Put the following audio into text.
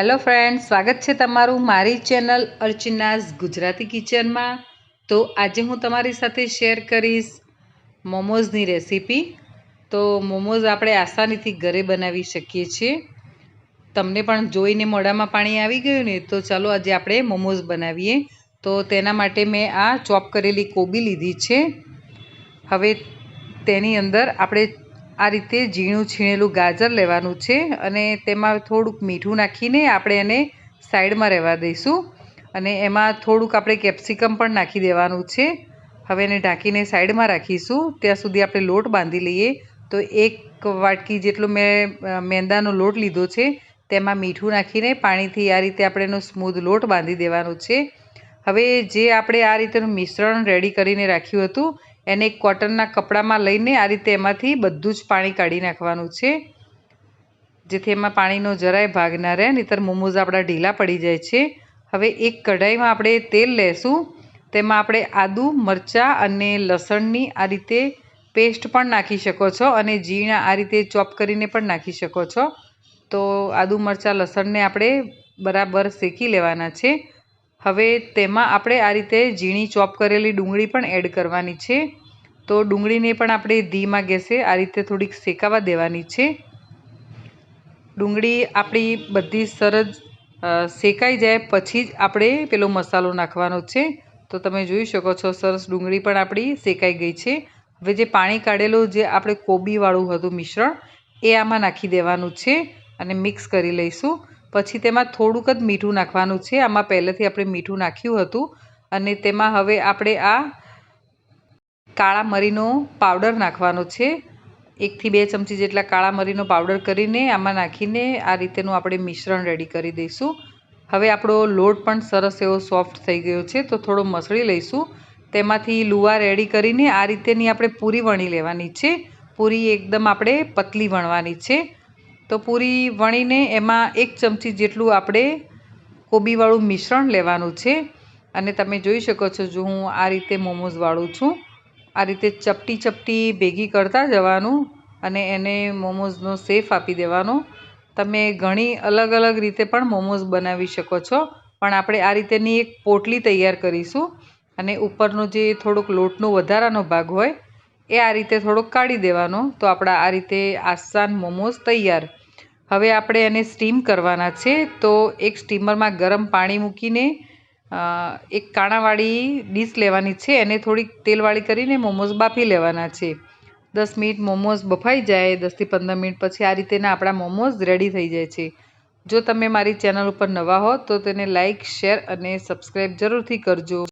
Hello friend સ્વાગત છે તમારું મારી ચેનલ અર્ચનાઝ ગુજરાતી કિચનમાં. તો આજે હું તમારી સાથે શેર કરીશ મોમોઝની રેસીપી. તો મોમોઝ આપણે આસાનીથી ઘરે બનાવી શકીએ છીએ. તમને પણ જોઈને મોઢામાં પાણી આવી ગયું ને, તો ચાલો આજે આપણે મોમોઝ બનાવીએ. તો તેના માટે મેં આ ચોપ કરેલી કોબી લીધી છે. હવે તેની અંદર આપણે આ રીતે ઝીણું છીણેલું ગાજર લેવાનું છે અને તેમાં થોડુંક મીઠું નાખીને આપણે એને સાઈડમાં રહેવા દઈશું. અને એમાં થોડુંક આપણે કેપ્સિકમ પણ નાખી દેવાનું છે. હવે એને ઢાંકીને સાઈડમાં રાખીશું. ત્યાં સુધી આપણે લોટ બાંધી લઈએ. તો એક વાટકી જેટલો મેં મેંદાનો લોટ લીધો છે, તેમાં મીઠું નાખીને પાણીથી આ રીતે આપણે એનો સ્મૂધ લોટ બાંધી દેવાનો છે. હવે જે આપણે આ રીતેનું મિશ્રણ રેડી કરીને રાખ્યું હતું એને કોટનના કપડામાં લઈને આ રીતે એમાંથી બધું જ પાણી કાઢી નાખવાનું છે. જેથી એમાં પાણીનો જરાય ભાગ ના રહે, નહીતર મોમોઝ આપણા ઢીલા પડી જાય છે. હવે એક કઢાઈમાં આપણે તેલ લેશું. તેમાં આપણે આદુ, મરચાં અને લસણની આ રીતે પેસ્ટ પણ નાખી શકો છો અને ઝીણા આ રીતે ચોપ કરીને પણ નાખી શકો છો. તો આદુ, મરચાં, લસણને આપણે બરાબર શેકી લેવાના છે. હવે તેમાં આપણે આ રીતે ઝીણી ચોપ કરેલી ડુંગળી પણ એડ કરવાની છે. તો ડુંગળીને પણ આપણે ધીમા ગેસે આ રીતે થોડીક શેકાવા દેવાની છે. ડુંગળી આપણી બધી સરસ શેકાઈ જાય પછી જ આપણે પેલો મસાલો નાખવાનો છે. તો તમે જોઈ શકો છો સરસ ડુંગળી પણ આપણી શેકાઈ ગઈ છે. હવે જે પાણી કાઢેલું જે આપણે કોબીવાળું હતું મિશ્રણ, એ આમાં નાખી દેવાનું છે અને મિક્સ કરી લઈશું. પછી તેમાં થોડુંક જ મીઠું નાખવાનું છે. આમાં પહેલેથી આપણે મીઠું નાખ્યું હતું અને તેમાં હવે આપણે આ કાળા મરીનો પાવડર નાખવાનો છે. એકથી બે ચમચી જેટલા કાળા મરીનો પાવડર કરીને આમાં નાખીને આ રીતેનું આપણે મિશ્રણ રેડી કરી દઈશું. હવે આપણો લોટ પણ સરસ એવો સોફ્ટ થઈ ગયો છે, તો થોડો મસળી લઈશું. તેમાંથી લુવા રેડી કરીને આ રીતેની આપણે પૂરી વણી લેવાની છે. પૂરી એકદમ આપણે પતલી વણવાની છે. તો પૂરી વણીને એમાં એક ચમચી જેટલું આપણે કોબીવાળું મિશ્રણ લેવાનું છે. અને તમે જોઈ શકો છો જો હું આ રીતે મોમોઝ વાળું છું. આ રીતે ચપટી ચપટી ભેગી કરતા જવાનું અને એને મોમોઝનો શેફ આપી દેવાનો. તમે ઘણી અલગ અલગ રીતે પણ મોમોઝ બનાવી શકો છો. પણ આપણે આ રીતેની એક પોટલી તૈયાર કરીશું અને ઉપરનો જે થોડોક લોટનો વધારાનો ભાગ હોય એ આ રીતે થોડોક કાઢી દેવાનો. તો આપણા આ રીતે આસાન મોમોઝ તૈયાર હવે આપણે એને સ્ટીમ કરવાના છે, તો એક સ્ટીમરમાં ગરમ પાણી મૂકીને એક કાણાવાળી ડીશ લેવાની છે, એને થોડીક તેલવાળી કરીને મોમોઝ બાફી લેવાના છે. દસ મિનિટ મોમોઝ બફાઈ જાય દસથી પંદર મિનિટ પછી આ રીતેના આપણા મોમોઝ રેડી થઈ જાય છે. જો તમે મારી ચેનલ ઉપર નવા હો, તો તેને લાઇક શેર અને સબસ્ક્રાઈબ જરૂરથી કરજો.